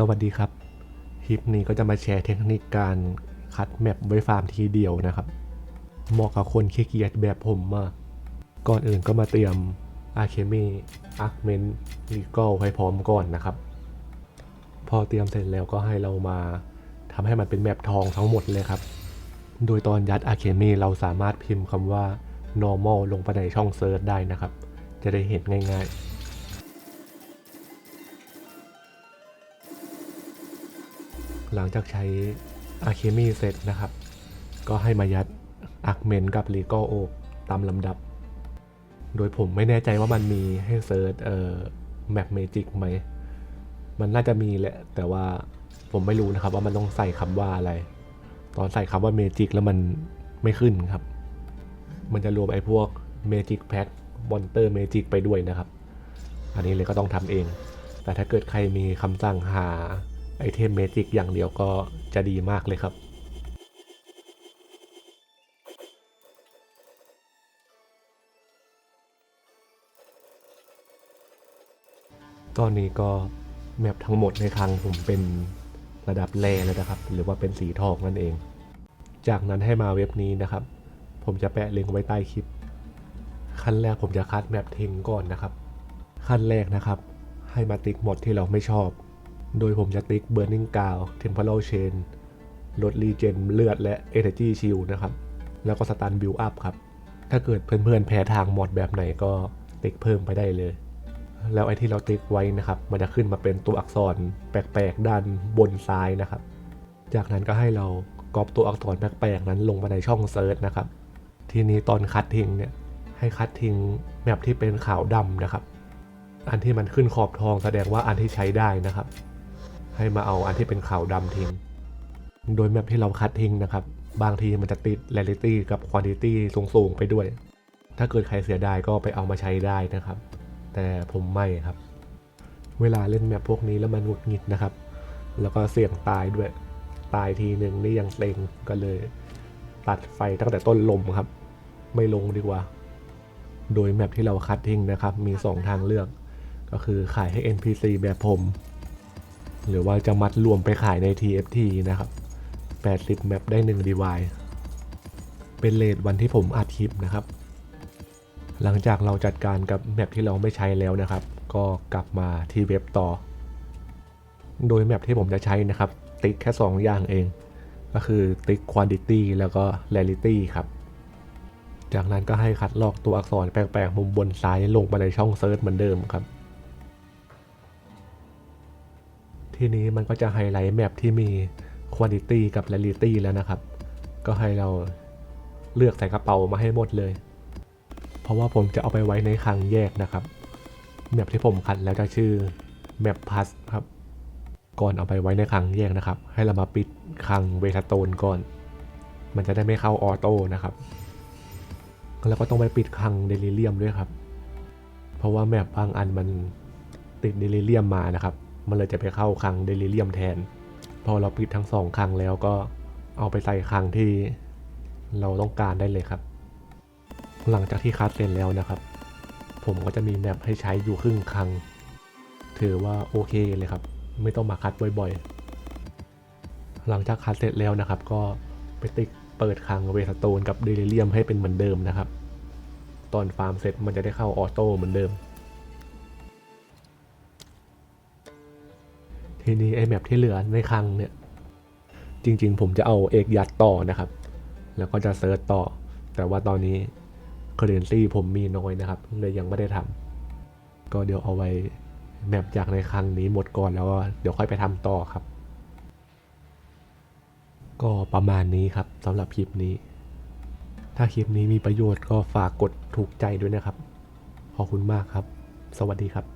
สวัสดีครับ คลิปนี้ก็จะมาแชร์เทคนิคการคัดแมปไว้ฟาร์มทีเดียวนะครับ เหมาะกับคนขี้เกียจแบบผมมาก ก่อนอื่นก็มาเตรียม a r c h e m y a r g m e n t Legal ให้พร้อมก่อนนะครับ พอเตรียมเสร็จแล้วก็ให้เรามาทำให้มันเป็นแมปทองทั้งหมดเลยครับ โดยตอนยัด a r c h e m y เราสามารถพิมพ์คำว่า normal ลงไปในช่องเซิร์ชได้นะครับ จะได้เห็นง่ายๆ หลังจากใช้ a r c h e m y เสร็จนะครับ ก็ให้มายัด a r g m e n t กับ Legal Oak ตามลำดับ โดยผมไม่แน่ใจว่ามันมีให้เซิร์ชเอ่อแมปเมจิกไหม มันน่าจะมีแหละ แต่ว่าผมไม่รู้นะครับว่ามันต้องใส่คำว่าอะไร ตอนใส่คำว่าเมจิกแล้วมันไม่ขึ้นครับ มันจะรวมไอ้พวกเมจิกแพ็คมอนเตอร์เมจิกไปด้วยนะครับ อันนี้เลยก็ต้องทำเอง แต่ถ้าเกิดใครมีคำสั่งหา ไอเทมเมจิกอย่างเดียวก็จะดีมากเลยครับ ตอนนี้ก็แมปทั้งหมดในครั้งผมเป็นระดับแร่แล้วนะครับ หรือว่าเป็นสีทองนั่นเอง จากนั้นให้มาเว็บนี้นะครับ ผมจะแปะลิงก์ไว้ใต้คลิป ขั้นแรกผมจะคัดแมปทิ้งก่อนนะครับ ขั้นแรกนะครับ ให้มาติ๊กหมดที่เราไม่ชอบ โดยผมจะติ๊ก Burning g o w Temporal Chain ลดรีเจนเลือดและ Energy Shield นะครับ แล้วก็สตันบิลอัพครับ ถ้าเกิดเพื่อนๆ แพ้ทางหมดแบบไหนก็ติ๊กเพิ่มไปได้เลย แล้วไอ้ที่เราติ๊กไว้นะครับ มันจะขึ้นมาเป็นตัวอักษรแปลกๆ ด้านบนซ้ายนะครับ จากนั้นก็ให้เราก๊อปตัวอักษรแปลกๆนั้นลงมาในช่องเซิร์ชนะครับ ทีนี้ตอนคัดทิ้งเนี่ยให้คัดทิ้งแมปที่เป็นขาวดำนะครับ อันที่มันขึ้นขอบทองแสดงว่าอันที่ใช้ได้นะครับ ให้มาเอาอันที่เป็นขาวดำทิ้ง โดยแมปที่เราคัดทิ้งนะครับ บางทีมันจะติด Rarity กับ Quantity สูงๆไปด้วย ถ้าเกิดใครเสียดายก็ไปเอามาใช้ได้นะครับ แต่ผมไม่ครับ เวลาเล่นแมปพวกนี้แล้วมันหงุดหงิดนะครับ แล้วก็เสี่ยงตายด้วย ตายทีหนึ่งนี่ยังเซ็งก็เลย ตัดไฟตั้งแต่ต้นลมครับ ไม่ลงดีกว่า โดยแมปที่เราคัดทิ้งนะครับ มี 2 ทางเลือก ก็คือขายให้ NPC แบบผม หรือว่าจะมัดรวมไปขายใน TFT นะครับ 80 แมปได้ 1 d v i เป็นเลทวันที่ผมอัดคลิปนะครับ หลังจากเราจัดการกับแมปที่เราไม่ใช้แล้วนะครับ ก็กลับมาที่เว็บต่อ โดยแมปที่ผมจะใช้นะครับ ติ๊กแค่ 2 อย่างเอง ก็คือติ๊ก quantity แล้วก็ rarity ครับ จากนั้นก็ให้คัดลอกตัวอักษรแปลกๆมุมบนซ้ายลงไปในช่องเซิร์ชเหมือนเดิมครับ ทีนี้มันก็จะไฮไลท์แมปที่มี quantity กับ rarity แล้วนะครับ ก็ให้เราเลือกใส่กระเป๋ามาให้หมดเลย เพราะว่าผมจะเอาไปไว้ในคลังแยกนะครับ แมปที่ผมคัดแล้วจะชื่อแมปพัสครับ ก่อนเอาไปไว้ในคลังแยกนะครับ ให้เรามาปิดคลังเวทโตนก่อน มันจะได้ไม่เข้าออโต้นะครับ แล้วก็ต้องไปปิดคลังเดลิเลียมด้วยครับ เพราะว่าแมปบางอันมันติดเดลิเลียมมานะครับ มันเลยจะไปเข้าคลังเดลิเลียมแทน พอเราปิดทั้งสองคลังแล้วก็เอาไปใส่คลังที่เราต้องการได้เลยครับ หลังจากที่คัดเสร็จแล้วนะครับ ผมก็จะมีแมปให้ใช้อยู่ครึ่งคลัง ถือว่าโอเคเลยครับ ไม่ต้องมาคัดบ่อยๆ หลังจากคัดเสร็จแล้วนะครับ ก็ไปติ๊กเปิดคลังเวสโตนกับเดลิเลียมให้เป็นเหมือนเดิมนะครับ ตอนฟาร์มเสร็จมันจะได้เข้าออโต้เหมือนเดิม ทีนี้ไอแมปที่เหลือในคลังเนี่ย จริง ๆ ผมจะเอาเอกยัดต่อนะครับ แล้วก็จะเซิร์ชต่อ แต่ว่าตอนนี้เคอร์เรนซีผมมีน้อยนะครับเลยยังไม่ได้ทำก็เดี๋ยวเอาไว้แมปจากในครั้งนี้หมดก่อนแล้วก็เดี๋ยวค่อยไปทำต่อครับ ก็ประมาณนี้ครับสำหรับคลิปนี้ ถ้าคลิปนี้มีประโยชน์ก็ฝากกดถูกใจด้วยนะครับ ขอบคุณมากครับ สวัสดีครับ